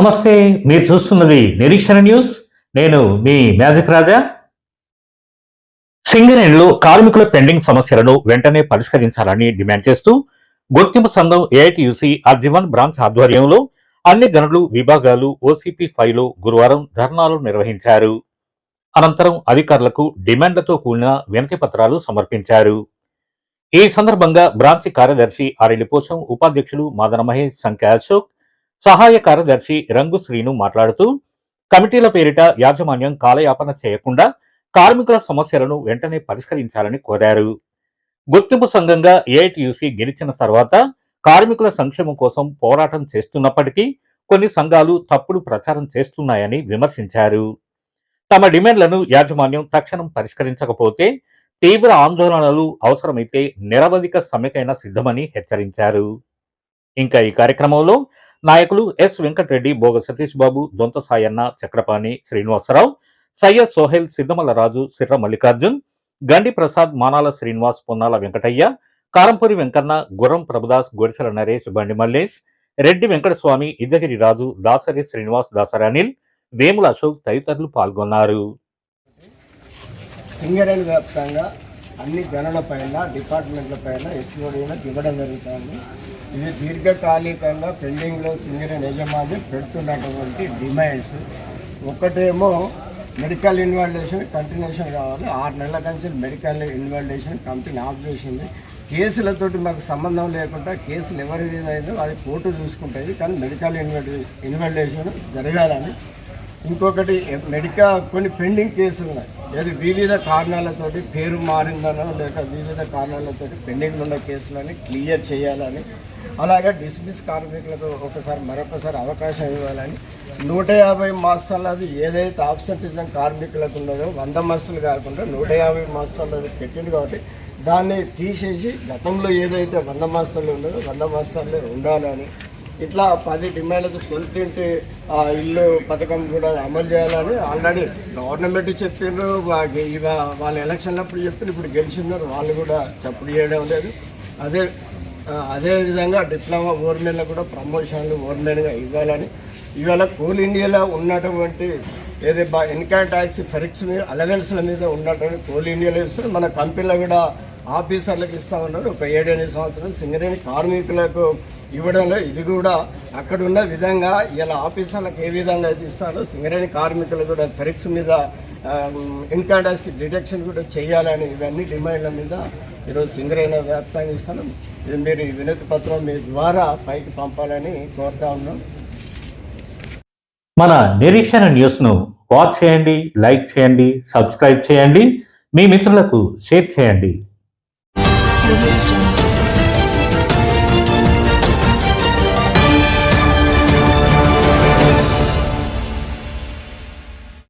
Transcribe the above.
నమస్తే మీరు చూస్తున్నది నిరీక్షణ న్యూస్. నేను మీ మ్యాజిక్ రాజా. సింగరేణిలో కార్మికుల పెండింగ్ సమస్యలను వెంటనే పరిష్కరించాలని డిమాండ్ చేస్తూ గుర్తింపు సంఘం ఏఐటియుసి అర్జీవన్ బ్రాంచ్ ఆధ్వర్యంలో అన్ని గనులు విభాగాలు ఓసీపీ ఫైవ్లో గురువారం ధర్నాలు నిర్వహించారు. అనంతరం అధికారులకు డిమాండ్లతో కూడిన వినతి పత్రాలు సమర్పించారు. ఈ సందర్భంగా బ్రాంచ్ కార్యదర్శి ఆరెల్లిపోసం ఉపాధ్యక్షులు మాదన మహేష్ సంఖ్య అశోక్ సహాయ కార్యదర్శి రంగు శ్రీను మాట్లాడుతూ కమిటీల పేరిట యాజమాన్యం కాలయాపన చేయకుండా కార్మికుల సమస్యలను వెంటనే పరిష్కరించాలని కోరారు. గుర్తింపు సంఘంగా ఏఐటియుసి గెలిచిన తర్వాత కార్మికుల సంక్షేమం కోసం పోరాటం చేస్తున్నప్పటికీ కొన్ని సంఘాలు తప్పుడు ప్రచారం చేస్తున్నాయని విమర్శించారు. తమ డిమాండ్లను యాజమాన్యం తక్షణం పరిష్కరించకపోతే తీవ్ర ఆందోళనలు అవసరమైతే నిరవధిక సమ్మెకైనా సిద్ధమని హెచ్చరించారు. ఇంకా ఈ కార్యక్రమంలో నాయకులు ఎస్ వెంకటరెడ్డి భోగ సతీష్ బాబు దొంత సాయన్న చక్రపాణి శ్రీనివాసరావు సయ్యద్ సోహెల్ సిద్ధమల రాజు సిర్ర మల్లికార్జున్ గండి ప్రసాద్ మానాల శ్రీనివాస్ పొన్నాల వెంకటయ్య కారంపూరి వెంకన్న గుర్రం ప్రభుదాస్ గొడిసెల నరేష్ బండి మల్లేష్ రెడ్డి వెంకటస్వామి ఇద్దగిరి రాజు దాసరి శ్రీనివాస్ దాసరానిల్ వేముల అశోక్ తదితరులు పాల్గొన్నారు. సింగరేణి వ్యాప్తంగా అన్ని గణన పైన డిపార్ట్మెంట్ల పైన హెచ్ఓడీలను ఇవ్వడం జరుగుతుంది. ఇది దీర్ఘకాలికంగా పెండింగ్లో సింగరేణి యజమాని పెడుతున్నటువంటి డిమాండ్స్ ఒకటేమో మెడికల్ ఇన్వాల్యుయేషన్ కంటిన్యూషన్ కావాలి. ఆరు నెలల నుంచి మెడికల్ ఇన్వాల్యుయేషన్ కంపెనీ ఆఫ్ చేసింది. కేసులతోటి మాకు సంబంధం లేకుండా కేసులు ఎవరి అయిందో అది కోర్టు చూసుకుంటుంది. కానీ మెడికల్ ఇన్వాల్యూ ఇన్వాల్యుయేషన్ జరగాలని ఇంకొకటి మెడికా కొన్ని పెండింగ్ కేసులు ఉన్నాయి. అది వివిధ కారణాలతోటి పేరు మారిందనో లేక వివిధ కారణాలతోటి పెండింగ్లో ఉన్న కేసులని క్లియర్ చేయాలని అలాగే డిస్మిస్ కార్మికులకు ఒకసారి మరొకసారి అవకాశం ఇవ్వాలని నూట యాభై మాసాలది ఏదైతే ఆబ్సెంటిజం కార్మికులకు ఉన్నదో వంద మాసాలు కాకుండా నూట యాభై మాసాలది పెట్టింది కాబట్టి దాన్ని తీసేసి గతంలో ఏదైతే వంద మాసాలు ఉన్నదో వంద మాసాలే ఉండాలని ఇట్లా పది డిమాండ్లతో సొంతింటి ఆ, ఇల్లు పథకం కూడా అమలు చేయాలని ఆల్రెడీ గవర్నమెంట్ చెప్పిండ్రు. వా- వాళ్ళ ఎలక్షన్లప్పుడు చెప్పిన ఇప్పుడు గెలిచినారు. వాళ్ళు కూడా చప్పుడు చేయడం లేదు. అదే అదే విధంగా డిప్లొమా ఓర్మెన్లో కూడా ప్రమోషన్లు ఓర్మెన్గా ఇవ్వాలని. ఇవాళ కోల్ ఇండియాలో ఉన్నటువంటి ఏది బా ఇన్కమ్ ట్యాక్స్ ఫెరిక్స్ మీద అలవెన్స్ల మీద ఉన్నటువంటి కోల్ ఇండియాలో ఇస్తారు మన కంపెనీలో కూడా ఆఫీసర్లకు ఇస్తా ఉన్నారు ఒక ఏడెనిమిది సంవత్సరం సింగరేణి కార్మికులకు ఇవ్వడంలో ఇది కూడా అక్కడున్న విధంగా ఇలా ఆఫీసర్లకు ఏ విధంగా అయితే ఇస్తారో సింగరేణి కార్మికులు కూడా ఫెరిక్స్ మీద ఇన్కమ్ డిటెక్షన్ డిడక్షన్ కూడా చేయాలని ఇవన్నీ డిమాండ్ల మీద ఈరోజు సింగరేణి వ్యాప్తంగా ఇస్తాను ఇది మీరు ఈ వినతి పత్రం మీ ద్వారా పైకి పంపాలని కోరుతా ఉన్నాం. మన నిరీక్షణ న్యూస్ను వాచ్ చేయండి లైక్ చేయండి సబ్స్క్రైబ్ చేయండి. మీ మిత్రులకు షేర్ చేయండి.